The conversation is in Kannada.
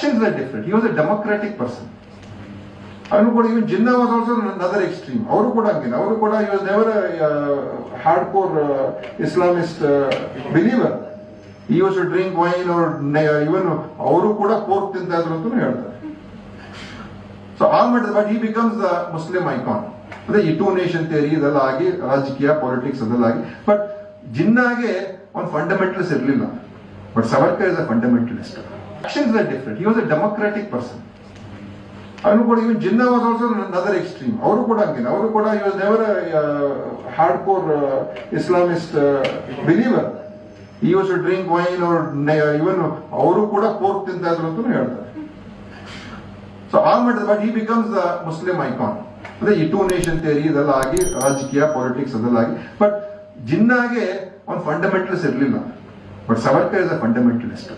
actions were different. He was a democratic person. ಅವನು ಕೂಡ even Jinnah was also neither extreme ಅವರು ಕೂಡ ಹಂಗಿಲ್ಲ ಅವರು ಕೂಡ was never hardcore Islamist believer ಈ ವಾಸ್ ಡ್ರಿಂಕ್ ವೈನ್ ಅವ್ರ ಇವನ್ ಅವರು ಕೂಡ ಪೋರ್ಕ್ ತಿಂತ ಇದ್ರು ಅಂತ ಹೇಳ್ತಾರೆ. ಸೊ ಆ ಮಾಡಿದ but he becomes the Muslim icon ಅಂದ್ರೆ ಈ ಟೂ ನೇಷನ್ ಥಿಯರಿ ಇದೆಲ್ಲ ಆಗಿ, ರಾಜಕೀಯ ಪಾಲಿಟಿಕ್ಸ್ ಅದೆಲ್ಲ ಆಗಿ. ಬಟ್ ಜಿನ್ನಾಗೆ ಒಂದು ಫಂಡಮೆಂಟಲಿಸ್ಟ್ ಇರಲಿಲ್ಲ. But Savarkar is a fundamentalist actions were different He was a democratic person. ಅವನು ಕೂಡ even Jinnah was also another extreme ಅವರು ಕೂಡ ಹಂಗೆ ಅವರು ಕೂಡ was never hard core Islamist believer ಈ ವಾಸ್ ಡ್ರಿಂಕ್ ವೈನ್ ಅವ್ರ ಇವನ್ ಅವರು ಕೂಡ ಪೋರ್ಕ್ ತಿಂತ ಇದ್ರು ಅಂತ ಹೇಳ್ತಾರೆ. ಸೊ ಆ ಮಾಡಿದ but he becomes the Muslim icon ಅಂದ್ರೆ ಈ ಟೂ ನೇಷನ್ ಥಿಯರಿ ಇದೆಲ್ಲ ಆಗಿ, ರಾಜಕೀಯ ಪಾಲಿಟಿಕ್ಸ್ ಅದೆಲ್ಲ ಆಗಿ. ಬಟ್ ಜಿನ್ನಾಗೆ ಅವ್ನು ಫಂಡಮೆಂಟಲ್ಸ್ ಇರಲಿಲ್ಲ. But Savarkar is a fundamentalist